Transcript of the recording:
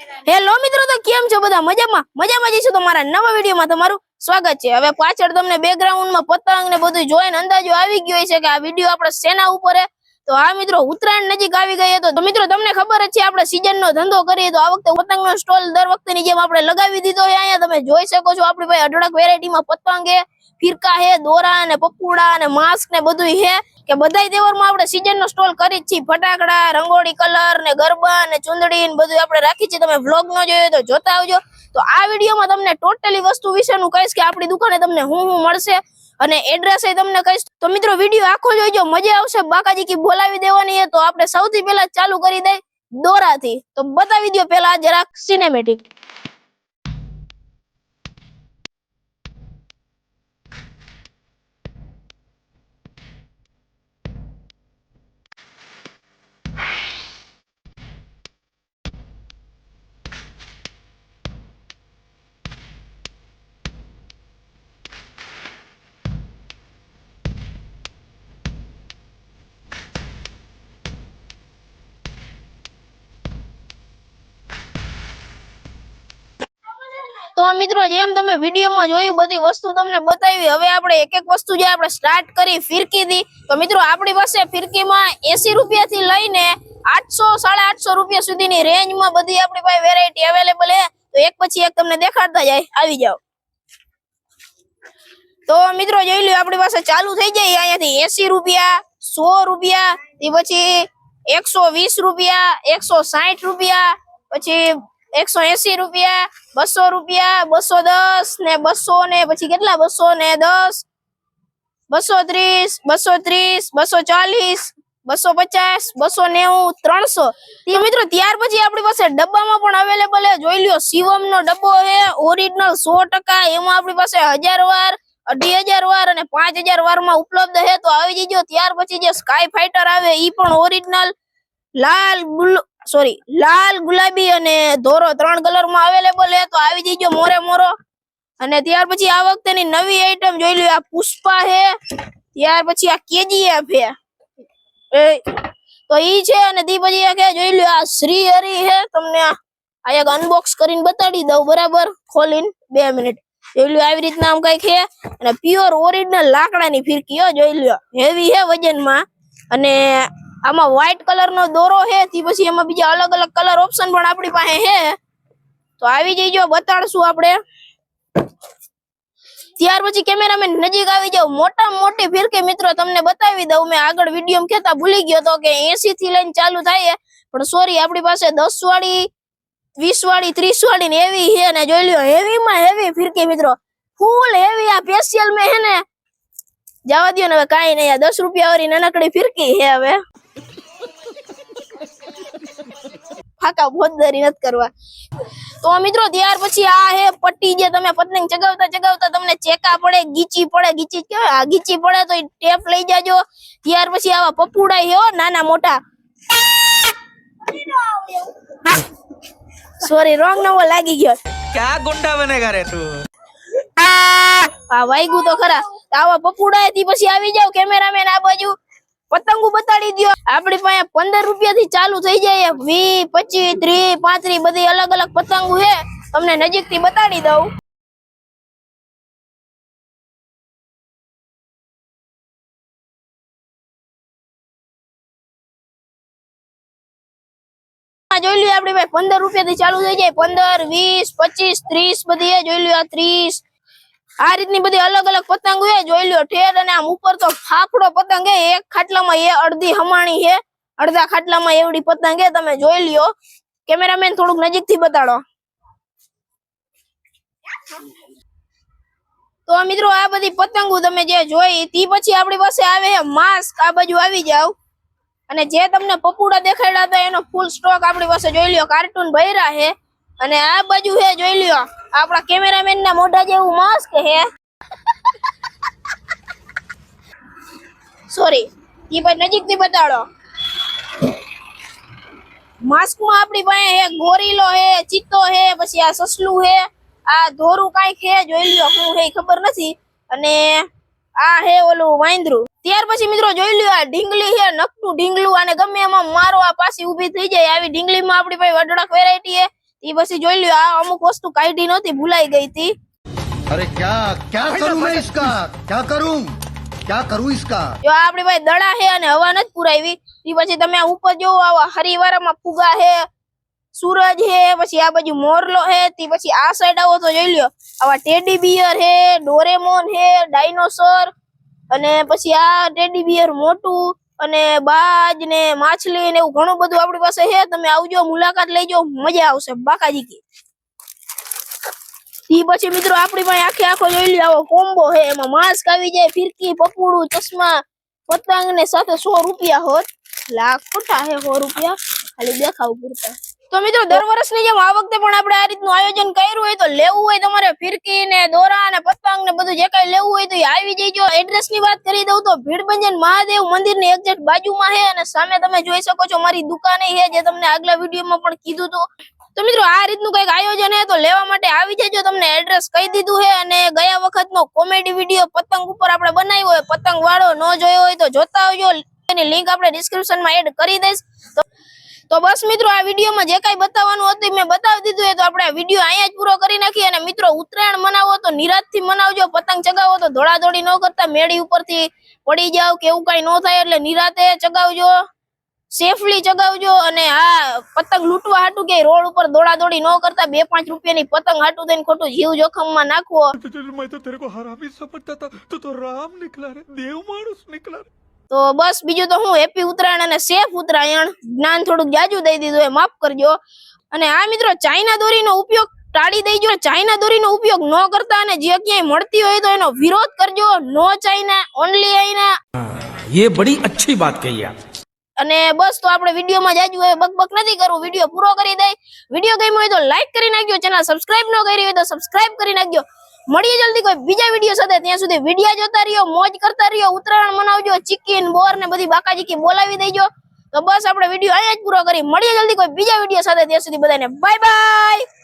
Hello મિત્રો, તો કેમ છો બધા? મજામાં? મજામાં જઈશું તમારા નવા વિડીયોમાં તમારું સ્વાગત છે. હવે પાછળ તમને બેકગ્રાઉન્ડમાં પતંગ ને બધું જોઈને અંદાજો આવી ગયો છે કે આ વીડિયો આપણે શેના ઉપર હે? તો આ મિત્રો, ઉત્તરાયણ નજીક આવી ગઈ છે તો મિત્રો, તમને ખબર જ છે, આપણે સીઝન નો ધંધો કરીએ તો આ વખતે પતંગનો સ્ટોલ દર વખતેની જેમ આપણે લગાવી દીધો છે. અહીંયા તમે જોઈ શકો છો, આપણી ભાઈ અઢળક વેરાયટીમાં પતંગ હે ફિરકા હે દોરા ને પપુડા ને માસ્ક ને બધું હે કે બધાય તહેવારમાં આપણે સીઝન નો સ્ટોલ કરી જ છીએ. ફટાકડા, રંગોળી કલર ને ગરબા ને ચુંદડી ને બધું આપણે રાખી છીએ. તમે વ્લોગ નો જોયો તો જોતા આવજો. તો આ વિડીયોમાં તમને ટોટલી વસ્તુ વિશેનું કહીશ કે આપણી દુકાને તમને હું હું મળશે અને એડ્રેસ એ તમને કહીશ. તો મિત્રો વીડિયો આખો જોઈજો. મજા આવશે. બાકાજી કી બોલાવી દેવાની તો આપણે સૌથી પહેલા ચાલુ કરી દઈ દોરાથી. તો બતાવી દો પહેલા જરાક સિનેમેટિક મિત્રો, જેમ તમે વિડીયોમાં જોયું, બધી વસ્તુ તમને બતાવી. હવે આપણે એક એક વસ્તુ જે આપણે સ્ટાર્ટ કરી, ફિરકી થી તો મિત્રો, આપણી પાસે ફિરકીમાં એસી રૂપિયા થી લઈને આઠસો, સાડા આઠસો રૂપિયા સુધીની રેન્જમાં બધી આપણી પાસે વેરાયટી અવેલેબલ છે. તો એક પછી એક તમને દેખાડતા જાય. આવી જાઓ. તો મિત્રો, જોઈ લ્યો, આપણી પાસે ચાલુ થઈ જાય અહીંયાથી. એસી રૂપિયા, સો રૂપિયા પછી એકસો વીસ રૂપિયા, એકસો સાઠ રૂપિયા, પછી એકસો એસી રૂપિયા, બસો રૂપિયા, બસો દસ ને બસો ને પછી કેટલા? બસો ને દસ, બસો ત્રીસ બસો ત્રીસ, બસો ચાલીસ, બસો પચાસ, બસો નેવું, ત્રણસો. મિત્રો, ત્યાર પછી આપણી પાસે ડબ્બામાં પણ અવેલેબલ છે. જોઈ લ્યો શિવમ નો ડબ્બો છે ઓરિજિનલ સો ટકા, એમાં આપણી પાસે હજાર વાર, અઢી હજાર વાર અને પાંચ હજાર વારમાં ઉપલબ્ધ છે. તો આવી જજો, ત્યાર પછી જે સ્કાય ફાઈટર આવે એ પણ ઓરિજિનલ લાલ સોરી, લાલ ગુલાબી અને ધોરો ત્રણ કલરમાં અવેલેબલ છે, તો આવી જજો મોરે મોરો. અને ત્યાર પછી આ વખતેની નવી આઈટમ જોઈ લ્યો, આ પુષ્પા છે, ત્યાર પછી આ કેજીએફ એ, તો ઈ છે અને દી પછી કે જોઈ લ્યો, આ શ્રી હરી છે, તમને આ એક અનબોક્સ કરીને બતાડી દઉં, બરાબર? ખોલીને બે મિનિટ જોઈ લ્યો, આવી રીતના આમ કંઈક છે. અને પ્યોર ઓરિજિનલ લાકડાની ફિરકી હો, જોઈ લ્યો. હેવી છે વજનમાં. અને આમાં વ્હાઈટ કલર નો દોરો છે થી પછી એમાં બીજા અલગ અલગ કલર ઓપ્શન પણ આપણી પાસે છે તો આવી જઈજો, બતાડશું આપણે. ત્યાર પછી કેમેરામેન નજીક આવી જાવ મોટા મોટી ફિરકી મિત્રો, તમને બતાવી દઉં. મેં આગળ વીડિયો કેતા ભૂલી ગયો તો કે 80 થી લઈને ચાલુ થાય છે. પણ સોરી આપણી પાસે 10 વાળી 20 વાળી 30 વાળી ને એવી છે અને જોઈ લ્યો હેવી માં હેવી ફિરકી મિત્રો. ફૂલ હેવી આ સ્પેશિયલ મેં હે ને. જવા દ્યો ને હવે કાંઈ નહીં, આ દસ રૂપિયા વાળી નાનકડી ફિરકી છે હવે. ફાકા બોંદરી નથી કરવા. તો મિત્રો ત્યાર પછી આ હે પટ્ટી જે તમે પતંગ ચગાવતા ચગાવતા તમને ચેકા પડે ગીચી પડે ગીચી કેવાય ગીચી પડે તો ટેપ લઈ જાજો. ત્યાર પછી આવા પપુડા હે નાના મોટા. સોરી રોંગ નવો લાગી ગયો. ક્યાં ગુંડા બનેગા રે તું? આ વાઈગુ તો ખરા. આવા પપુડા થી પછી આવી જાવ કેમેરામેન આ બાજુ. પતંગો બતાડી દ્યો. આપણી પાસે પંદર રૂપિયા થી ચાલુ થઈ જાય વી, પચીસ ત્રીસ પાંત્રીસ, બધી અલગ અલગ પતંગો છે. તમને નજીકથી બતાડી દઉં. જોઈ લ્યો, આપણી પાસે પંદર રૂપિયા થી ચાલુ થઈ જાય. પંદર, વીસ, પચીસ, ત્રીસ, બધી જોઈ લ્યો, આ ત્રીસ. આ રીતની બધી અલગ અલગ પતંગ છે, જોઈ લ્યો, ઠેર અને આમ ઉપર તો ફાફડો પતંગ હે એક ખાટલામાં એ અડધી હમાણી છે, અડધા ખાટલામાં એવડી પતંગ હે તમે જોઈ લ્યો. કેમેરામેન થોડુંક નજીકથી બતાડો. તો મિત્રો, આ બધી પતંગો તમે જે જોઈ તી પછી આપણી પાસે આવે માસ્ક, આ બાજુ આવી જાવ અને જે તમને પપુડા દેખાડ્યા હતા, એનો ફૂલ સ્ટોક આપણી પાસે જોઈ લ્યો કાર્ટૂન ભર્યા છે. અને આ બાજુ હે જોઈ લ્યો આપણા કેમેરામેન ના મોઢા જેવું માસ્ક હે. સોરી ઈ ભાઈ નજીકથી બતાડો. માસ્કમાં આપણી પાસે હે ગોરીલો હે, ચિત્તો હે, પછી આ સસલું હે, આ ધોરું કાંઈક હે, જોઈ લ્યો હું હે ખબર નથી. અને આ હે ઓલું વાંદરું. ત્યાર પછી મિત્રો જોઈ લ્યો આ ઢીંગલી હે, નકટું ઢીંગલું અને ગમે એમાં મારો આ પાછી ઊભી થઈ જાય. આવી ઢીંગલીમાં આપણી પાસે અઢળક વેરાયટી છે એ પછી જોઈ લ્યો આ અમુક વસ્તુ કાઢી નહોતી ભૂલાઈ ગઈ હતી અરે ક્યાં ક્યાં કરું મેં ઇસકા? ક્યાં કરું? ક્યાં કરું ઇસકા? જો આપણી ભાઈ દડા હે અને હવા નથી પુરાવી એ પછી તમે આ ઉપર જો આવા હરિવારામાં ફુગા હે સૂરજ હે પછી આ બાજુ મોરલો હે તે પછી આ સાઈડ આવો તો જોઈ લ્યો. આવા ટેડી બિયર હે ડોરેમોન હે ડાયનોસોર અને પછી આ ટેડી બિયર મોટું અને બાજ ને માછલી ને એવું ઘણું બધું આપણી પાસે છે. તમે આવજો, મુલાકાત લેજો, મજા આવશે. બાકાજી કી. ઈ પછી મિત્રો આપણી પાસે આખે આખો જોઈ લ્યો કોમ્બો છે. એમાં માસ્ક આવી જાય, ફિરકી પપુડું ચશ્મા, પતંગ ને સાથે સો રૂપિયા હોત. લાખ ખોટા હે, સો રૂપિયા. ખાલી દેખાવ પૂરતા. તો મિત્રો, દર વર્ષની જેમ આ વખતે પણ આપણે આ રીતનું આયોજન કર્યું હોય તો લેવું હોય તમારે ફિરકી ને દોરા ને પતંગ ને બધું જે કઈ લેવું હોય તો એ આવી જઈજો. એડ્રેસની વાત કરી દઉં તો ભીડભંજન મહાદેવ મંદિરની એક્ઝેક્ટ બાજુમાં છે અને સામે તમે જોઈ શકો છો મારી દુકાને છે જે તમને આગલા વિડીયોમાં પણ કીધું હતું. તો મિત્રો, આ રીતનું કંઈક આયોજન હે તો લેવા માટે આવી જજો. તમને એડ્રેસ કહી દીધું છે અને ગયા વખતનો કોમેડી વીડિયો પતંગ ઉપર આપણે બનાવ્યો હોય, પતંગ વાળો ન જોયો હોય તો જોતા આવજો. એની લિંક આપણે ડિસ્ક્રિપ્શનમાં એડ કરી દઈશ તો બસ મિત્રો આ વિડીયોમાં જે કાંઈ બતાવવાનું હતું મેં બતાવી દીધું એ તો આપણે આ વીડિયો અહીંયા જ પૂરો કરી નાખીએ અને મિત્રો ઉત્તરાયણ મનાવો તો નિરાજથી મનાવજો પતંગ ચગાવો તો દોડાદોડી ન કરતા મેળી ઉપરથી પડી જાવ કે એવું કાંઈ ન થાય એટલે નિરાતે ચગાવજો સેફલી ચગાવજો અને આ પતંગ લૂંટવા હાટું કે રોડ ઉપર દોડાદોડી ન કરતા બે પાંચ રૂપિયાની પતંગ હાટું દઈને ખોટું જીવ જોખમમાં નાખવો મેં રામ નીકળા દેવ માણસ નીકળા તો બસ બીજું તો હું હેપી ઉત્તરાયણ અને સેફ ઉત્તરાયણ. જ્ઞાન થોડુંક જાજુ દઈ દીધું એ માફ કરજો. અને આ મિત્રો ચાઇના દોરીનો ઉપયોગ ટાળી દેજો. ચાઇના દોરીનો ઉપયોગ ન કરતા અને જે ક્યાંય મળતી હોય તો એનો વિરોધ કરજો. નો ચાઇના ઓનલી આઈના યે બડી અચ્છી બાત કહી આપ. અને બસ તો આપણે વિડીયોમાં જાજુ હવે બકબક નથી કરું. વીડિયો પૂરો કરી દઈ. વીડિયો ગમ્યો હોય તો લાઈક કરી નાખજો. ચેનલ સબસ્ક્રાઇબ ન કરી હોય તો સબસ્ક્રાઇબ કરી નાખજો. મળીએ જલ્દી કોઈ બીજા વીડિયો સાથે. ત્યાં સુધી વીડિયો જોતા રહ્યો, મોજ કરતા રહ્યો. ઉત્તરાયણ મનાવજો, ચિકન, બોર ને બધી બાકાજીકી બોલાવી દેજો. તો બસ આપણે વીડિયો અહીંયા જ પૂરો કરી. મળીએ જલ્દી કોઈ બીજા વીડિયો સાથે. ત્યાં સુધી બધાને બાય બાય